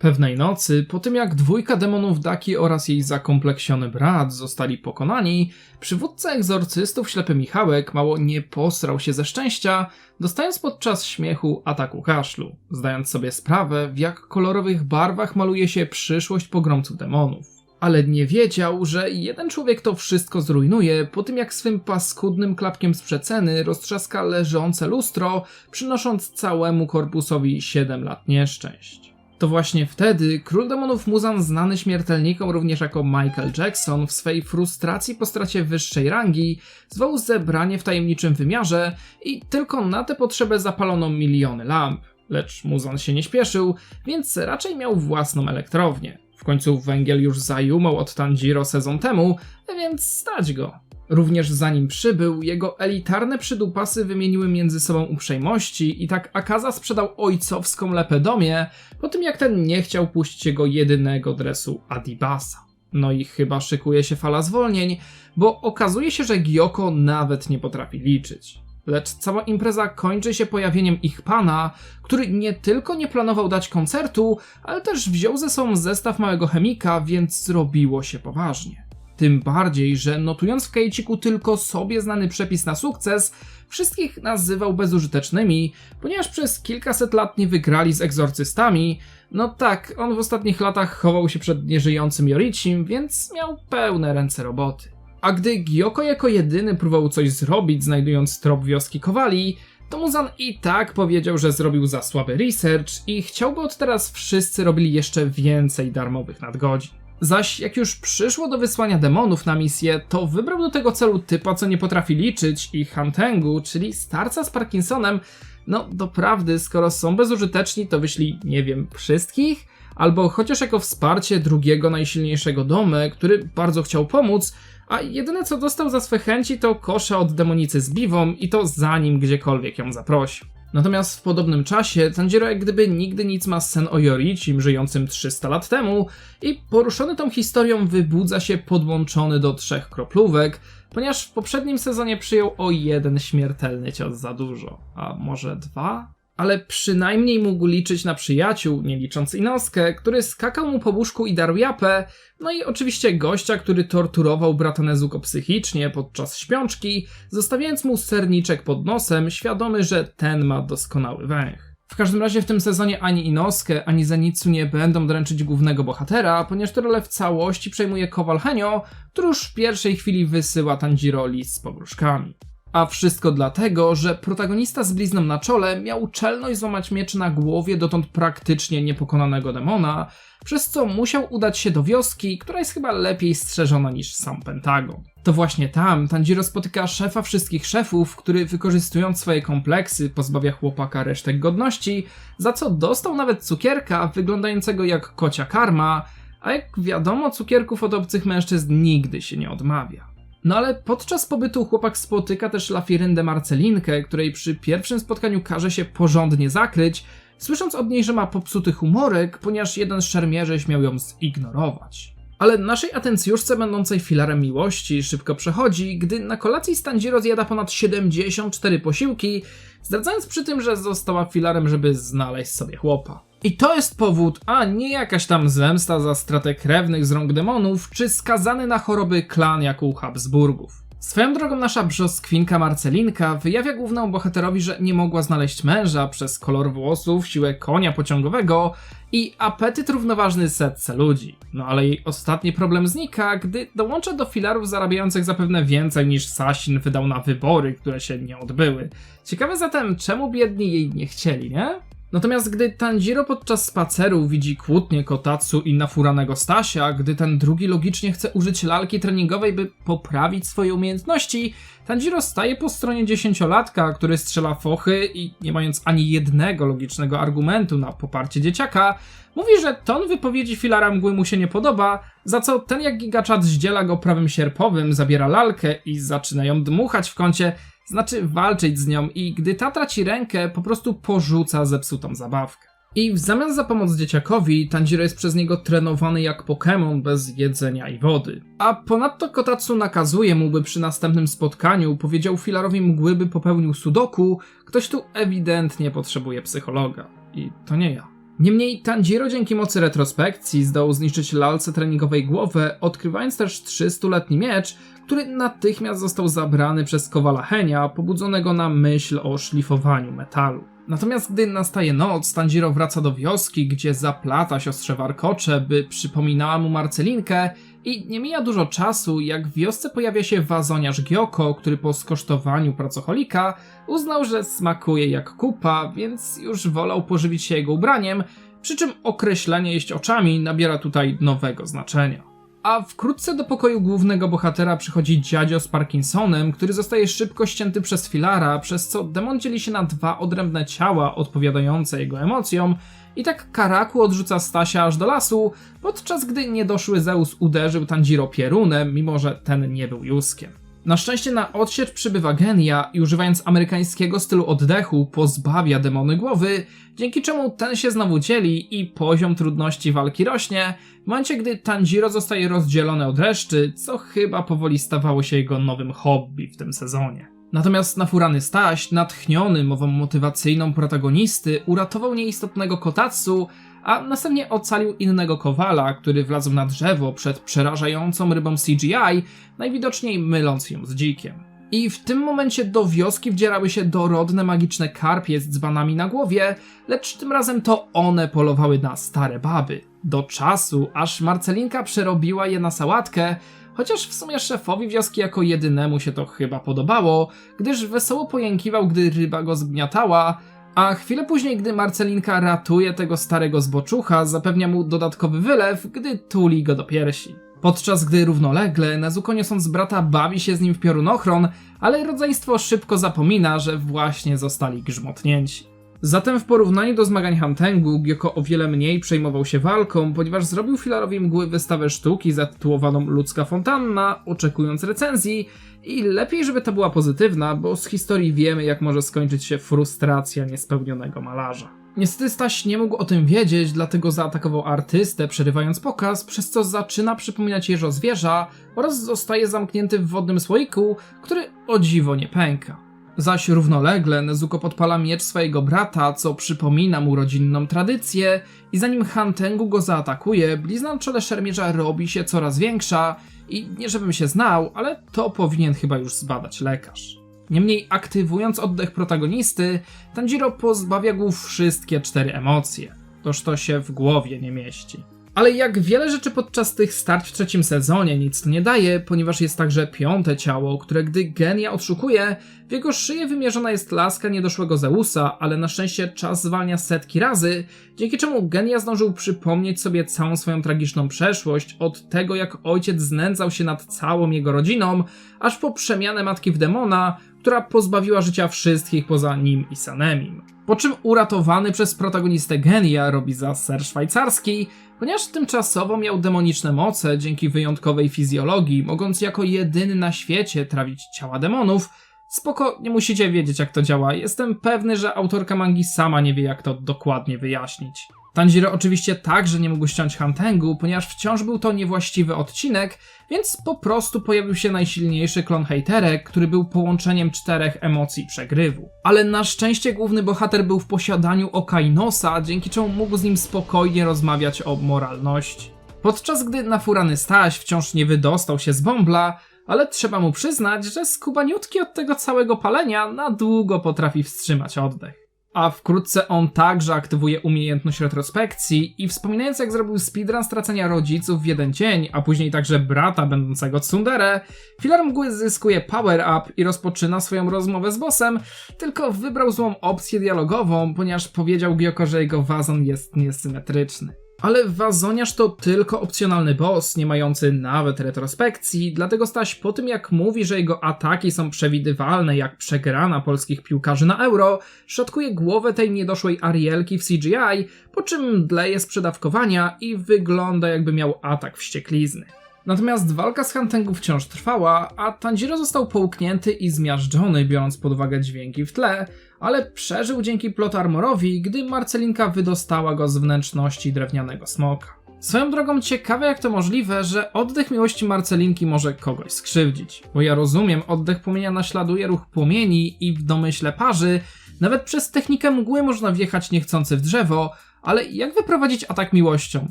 Pewnej nocy, po tym jak dwójka demonów Daki oraz jej zakompleksiony brat zostali pokonani, przywódca egzorcystów ślepy Michałek mało nie posrał się ze szczęścia, dostając podczas śmiechu ataku kaszlu, zdając sobie sprawę, w jak kolorowych barwach maluje się przyszłość pogromców demonów. Ale nie wiedział, że jeden człowiek to wszystko zrujnuje po tym jak swym paskudnym klapkiem z przeceny roztrzaska leżące lustro, przynosząc całemu korpusowi 7 lat nieszczęść. To właśnie wtedy król demonów Muzan, znany śmiertelnikom również jako Michael Jackson, w swej frustracji po stracie wyższej rangi, zwołał zebranie w tajemniczym wymiarze i tylko na tę potrzebę zapalono miliony lamp. Lecz Muzan się nie śpieszył, więc raczej miał własną elektrownię. W końcu węgiel już zajumał od Tanjiro sezon temu, więc stać go. Również zanim przybył, jego elitarne przydupasy wymieniły między sobą uprzejmości i tak Akaza sprzedał ojcowską lepedomię, po tym jak ten nie chciał puścić jego jedynego dresu Adibasa. No i chyba szykuje się fala zwolnień, bo okazuje się, że Gyoko nawet nie potrafi liczyć. Lecz cała impreza kończy się pojawieniem ich pana, który nie tylko nie planował dać koncertu, ale też wziął ze sobą zestaw małego chemika, więc zrobiło się poważnie. Tym bardziej, że notując w kejciku tylko sobie znany przepis na sukces, wszystkich nazywał bezużytecznymi, ponieważ przez kilkaset lat nie wygrali z egzorcystami. No tak, on w ostatnich latach chował się przed nieżyjącym Jorichim, więc miał pełne ręce roboty. A gdy Gyoko jako jedyny próbował coś zrobić, znajdując trop wioski Kowali, to Muzan i tak powiedział, że zrobił za słaby research i chciałby od teraz wszyscy robili jeszcze więcej darmowych nadgodzin. Zaś jak już przyszło do wysłania demonów na misję, to wybrał do tego celu typa, co nie potrafi liczyć i Hantengu, czyli starca z Parkinsonem. No, doprawdy, skoro są bezużyteczni, to wyślij, nie wiem, wszystkich? Albo chociaż jako wsparcie drugiego najsilniejszego domy, który bardzo chciał pomóc, a jedyne co dostał za swe chęci to kosza od demonicy z biwą i to zanim gdziekolwiek ją zaprosił. Natomiast w podobnym czasie Tanjiro jak gdyby nigdy nic ma sen o Yorichim żyjącym 300 lat temu i poruszony tą historią wybudza się podłączony do trzech kroplówek, ponieważ w poprzednim sezonie przyjął o jeden śmiertelny cios za dużo. A może dwa? Ale przynajmniej mógł liczyć na przyjaciół, nie licząc Inoskę, który skakał mu po łóżku i darł japę, no i oczywiście gościa, który torturował brata Nezuko psychicznie podczas śpiączki, zostawiając mu serniczek pod nosem, świadomy, że ten ma doskonały węch. W każdym razie w tym sezonie ani Inoskę, ani Zenitsu nie będą dręczyć głównego bohatera, ponieważ tę rolę w całości przejmuje Kowal Henio, który już w pierwszej chwili wysyła Tanjiro z pogróżkami. A wszystko dlatego, że protagonista z blizną na czole miał czelność złamać miecz na głowie dotąd praktycznie niepokonanego demona, przez co musiał udać się do wioski, która jest chyba lepiej strzeżona niż sam Pentagon. To właśnie tam Tanjiro spotyka szefa wszystkich szefów, który wykorzystując swoje kompleksy pozbawia chłopaka resztek godności, za co dostał nawet cukierka wyglądającego jak kocia karma, a jak wiadomo cukierków od obcych mężczyzn nigdy się nie odmawia. No ale podczas pobytu chłopak spotyka też Lafiryndę Marcelinkę, której przy pierwszym spotkaniu każe się porządnie zakryć, słysząc od niej, że ma popsuty humorek, ponieważ jeden z szermierzy śmiał ją zignorować. Ale naszej atencjuszce będącej filarem miłości szybko przechodzi, gdy na kolacji Stanjiro zjada ponad 74 posiłki, zdradzając przy tym, że została filarem, żeby znaleźć sobie chłopa. I to jest powód, a nie jakaś tam zemsta za stratę krewnych z rąk demonów, czy skazany na choroby klan jak u Habsburgów. Swoją drogą nasza brzoskwinka Marcelinka wyjawia głównemu bohaterowi, że nie mogła znaleźć męża przez kolor włosów, siłę konia pociągowego i apetyt równoważny setce ludzi. No ale jej ostatni problem znika, gdy dołącza do filarów zarabiających zapewne więcej niż Sasin wydał na wybory, które się nie odbyły. Ciekawe zatem, czemu biedni jej nie chcieli, nie? Natomiast gdy Tanjiro podczas spaceru widzi kłótnię Kotatsu i nafuranego Stasia, gdy ten drugi logicznie chce użyć lalki treningowej, by poprawić swoje umiejętności, Tanjiro staje po stronie dziesięciolatka, który strzela fochy i nie mając ani jednego logicznego argumentu na poparcie dzieciaka, mówi, że ton wypowiedzi filara mgły mu się nie podoba, za co ten jak gigaczat zdziela go prawym sierpowym, zabiera lalkę i zaczyna ją dmuchać w kącie, znaczy walczyć z nią i gdy ta traci rękę, po prostu porzuca zepsutą zabawkę. I w zamian za pomoc dzieciakowi, Tanjiro jest przez niego trenowany jak Pokémon bez jedzenia i wody. A ponadto Kotatsu nakazuje mu, by przy następnym spotkaniu powiedział filarowi mgły, by popełnił sudoku, ktoś tu ewidentnie potrzebuje psychologa. I to nie ja. Niemniej Tanjiro dzięki mocy retrospekcji zdołał zniszczyć lalce treningowej głowę, odkrywając też 300-letni miecz, który natychmiast został zabrany przez Kowala Henia, pobudzonego na myśl o szlifowaniu metalu. Natomiast gdy nastaje noc, Tanjiro wraca do wioski, gdzie zaplata siostrze warkocze, by przypominała mu Marcelinkę i nie mija dużo czasu, jak w wiosce pojawia się wazoniarz Gyoko, który po skosztowaniu pracocholika uznał, że smakuje jak kupa, więc już wolał pożywić się jego ubraniem, przy czym określenie jeść oczami nabiera tutaj nowego znaczenia. A wkrótce do pokoju głównego bohatera przychodzi dziadzio z Parkinsonem, który zostaje szybko ścięty przez filara, przez co demon dzieli się na dwa odrębne ciała odpowiadające jego emocjom i tak Karaku odrzuca Stasia aż do lasu, podczas gdy niedoszły Zeus uderzył Tanjiro pierunem, mimo że ten nie był Juskiem. Na szczęście na odsiecz przybywa Genia i używając amerykańskiego stylu oddechu pozbawia demony głowy, dzięki czemu ten się znowu dzieli i poziom trudności walki rośnie, w momencie gdy Tanjiro zostaje rozdzielony od reszty, co chyba powoli stawało się jego nowym hobby w tym sezonie. Natomiast nafurany Staś, natchniony mową motywacyjną protagonisty, uratował nieistotnego Kotatsu, a następnie ocalił innego kowala, który wlazł na drzewo przed przerażającą rybą CGI, najwidoczniej myląc ją z dzikiem. I w tym momencie do wioski wdzierały się dorodne magiczne karpie z dzbanami na głowie, lecz tym razem to one polowały na stare baby. Do czasu, aż Marcelinka przerobiła je na sałatkę, chociaż w sumie szefowi wioski jako jedynemu się to chyba podobało, gdyż wesoło pojękiwał, gdy ryba go zgniatała, a chwilę później, gdy Marcelinka ratuje tego starego zboczucha, zapewnia mu dodatkowy wylew, gdy tuli go do piersi. Podczas gdy równolegle Nezuko niosąc brata bawi się z nim w piorunochron, ale rodzeństwo szybko zapomina, że właśnie zostali grzmotnięci. Zatem w porównaniu do zmagań Hantengu, Gyoko o wiele mniej przejmował się walką, ponieważ zrobił filarowi mgły wystawę sztuki zatytułowaną Ludzka Fontanna, oczekując recenzji i lepiej, żeby to była pozytywna, bo z historii wiemy, jak może skończyć się frustracja niespełnionego malarza. Niestety Staś nie mógł o tym wiedzieć, dlatego zaatakował artystę, przerywając pokaz, przez co zaczyna przypominać jeżo zwierza oraz zostaje zamknięty w wodnym słoiku, który o dziwo nie pęka. Zaś równolegle Nezuko podpala miecz swojego brata, co przypomina mu rodzinną tradycję i zanim Hantengu go zaatakuje, blizna na czole szermierza robi się coraz większa i nie żebym się znał, ale to powinien chyba już zbadać lekarz. Niemniej aktywując oddech protagonisty, Tanjiro pozbawia go wszystkie cztery emocje. Toż to się w głowie nie mieści. Ale jak wiele rzeczy podczas tych starć w trzecim sezonie nic nie daje, ponieważ jest także piąte ciało, które gdy Genia odszukuje, w jego szyję wymierzona jest laska niedoszłego Zeusa, ale na szczęście czas zwalnia setki razy, dzięki czemu Genia zdążył przypomnieć sobie całą swoją tragiczną przeszłość, od tego jak ojciec znęcał się nad całą jego rodziną, aż po przemianę matki w demona, która pozbawiła życia wszystkich poza nim i Sanemim. Po czym uratowany przez protagonistę Genia robi za ser szwajcarski, ponieważ tymczasowo miał demoniczne moce dzięki wyjątkowej fizjologii, mogąc jako jedyny na świecie trawić ciała demonów. Spoko, nie musicie wiedzieć jak to działa. Jestem pewny, że autorka mangi sama nie wie jak to dokładnie wyjaśnić. Tanjiro oczywiście także nie mógł ściąć Hantengu, ponieważ wciąż był to niewłaściwy odcinek, więc po prostu pojawił się najsilniejszy klon hejterek, który był połączeniem czterech emocji przegrywu. Ale na szczęście główny bohater był w posiadaniu Okainosa, dzięki czemu mógł z nim spokojnie rozmawiać o moralności. Podczas gdy nafurany Staś wciąż nie wydostał się z bąbla, ale trzeba mu przyznać, że skubaniutki od tego całego palenia na długo potrafi wstrzymać oddech. A wkrótce on także aktywuje umiejętność retrospekcji i wspominając jak zrobił speedrun stracenia rodziców w jeden dzień, a później także brata będącego tsundere, filar mgły zyskuje power up i rozpoczyna swoją rozmowę z bossem, tylko wybrał złą opcję dialogową, ponieważ powiedział Gyoko, że jego wazon jest niesymetryczny. Ale Wazoniarz to tylko opcjonalny boss, nie mający nawet retrospekcji, dlatego Staś po tym jak mówi, że jego ataki są przewidywalne jak przegrana polskich piłkarzy na euro, szatkuje głowę tej niedoszłej Arielki w CGI, po czym dleje z przedawkowania i wygląda jakby miał atak wścieklizny. Natomiast walka z Hantengu wciąż trwała, a Tanjiro został połknięty i zmiażdżony, biorąc pod uwagę dźwięki w tle, ale przeżył dzięki plot armorowi, gdy Marcelinka wydostała go z wnętrzności drewnianego smoka. Swoją drogą ciekawe jak to możliwe, że oddech miłości Marcelinki może kogoś skrzywdzić, bo ja rozumiem, oddech płomienia naśladuje ruch płomieni i w domyśle parzy, nawet przez technikę mgły można wjechać niechcący w drzewo, Ale jak wyprowadzić atak miłością?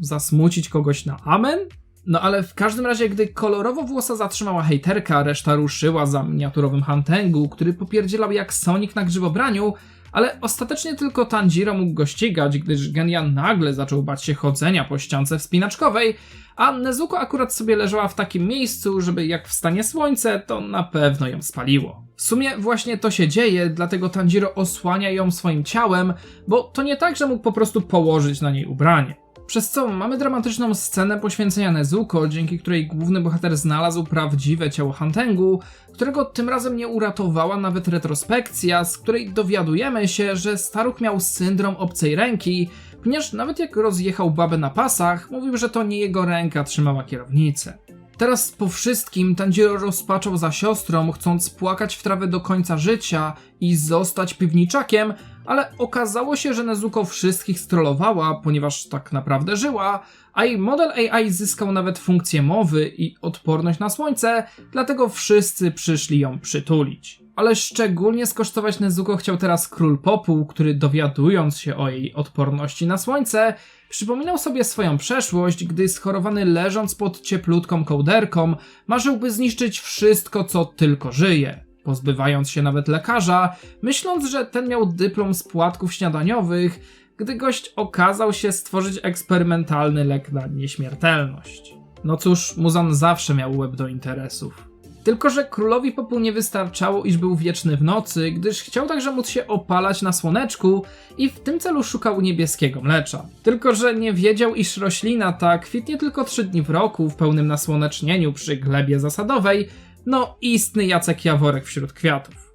Zasmucić kogoś na amen? No ale w każdym razie, gdy kolorowo włosa zatrzymała hejterka, reszta ruszyła za miniaturowym Hantengu, który popierdzielał jak Sonic na grzybobraniu, ale ostatecznie tylko Tanjiro mógł go ścigać, gdyż Genia nagle zaczął bać się chodzenia po ściance wspinaczkowej, a Nezuko akurat sobie leżała w takim miejscu, żeby jak wstanie słońce, to na pewno ją spaliło. W sumie właśnie to się dzieje, dlatego Tanjiro osłania ją swoim ciałem, bo to nie tak, że mógł po prostu położyć na niej ubranie. Przez co mamy dramatyczną scenę poświęcenia Nezuko, dzięki której główny bohater znalazł prawdziwe ciało Hantengu, którego tym razem nie uratowała nawet retrospekcja, z której dowiadujemy się, że staruch miał syndrom obcej ręki, ponieważ nawet jak rozjechał babę na pasach, mówił, że to nie jego ręka trzymała kierownicę. Teraz po wszystkim Tanjiro rozpaczał za siostrą, chcąc płakać w trawę do końca życia i zostać piwniczakiem, ale okazało się, że Nezuko wszystkich strollowała, ponieważ tak naprawdę żyła, a jej model AI zyskał nawet funkcję mowy i odporność na słońce, dlatego wszyscy przyszli ją przytulić. Ale szczególnie skosztować Nezuko chciał teraz król popu, który dowiadując się o jej odporności na słońce, przypominał sobie swoją przeszłość, gdy schorowany leżąc pod cieplutką kołderką, marzyłby zniszczyć wszystko, co tylko żyje pozbywając się nawet lekarza, myśląc, że ten miał dyplom z płatków śniadaniowych, gdy gość okazał się stworzyć eksperymentalny lek na nieśmiertelność. No cóż, Muzan zawsze miał łeb do interesów. Tylko, że królowi popu nie wystarczało, iż był wieczny w nocy, gdyż chciał także móc się opalać na słoneczku i w tym celu szukał niebieskiego mlecza. Tylko, że nie wiedział, iż roślina ta kwitnie tylko trzy dni w roku w pełnym nasłonecznieniu przy glebie zasadowej, no, istny Jacek Jaworek wśród kwiatów.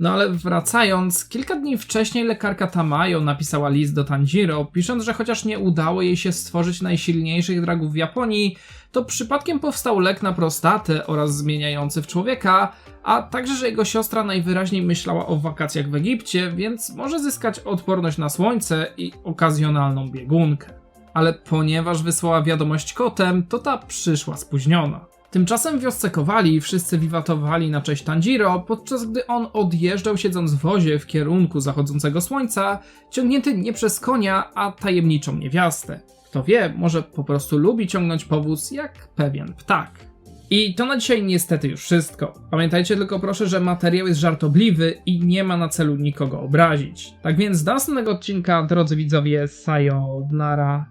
No ale wracając, kilka dni wcześniej lekarka Tamayo napisała list do Tanjiro, pisząc, że chociaż nie udało jej się stworzyć najsilniejszych dragów w Japonii, to przypadkiem powstał lek na prostatę oraz zmieniający w człowieka, a także, że jego siostra najwyraźniej myślała o wakacjach w Egipcie, więc może zyskać odporność na słońce i okazjonalną biegunkę. Ale ponieważ wysłała wiadomość kotem, to ta przyszła spóźniona. Tymczasem w wiosce Kowali wszyscy wiwatowali na cześć Tanjiro, podczas gdy on odjeżdżał siedząc w wozie w kierunku zachodzącego słońca, ciągnięty nie przez konia, a tajemniczą niewiastę. Kto wie, może po prostu lubi ciągnąć powóz jak pewien ptak. I to na dzisiaj niestety już wszystko. Pamiętajcie tylko proszę, że materiał jest żartobliwy i nie ma na celu nikogo obrazić. Tak więc do następnego odcinka, drodzy widzowie, sayonara.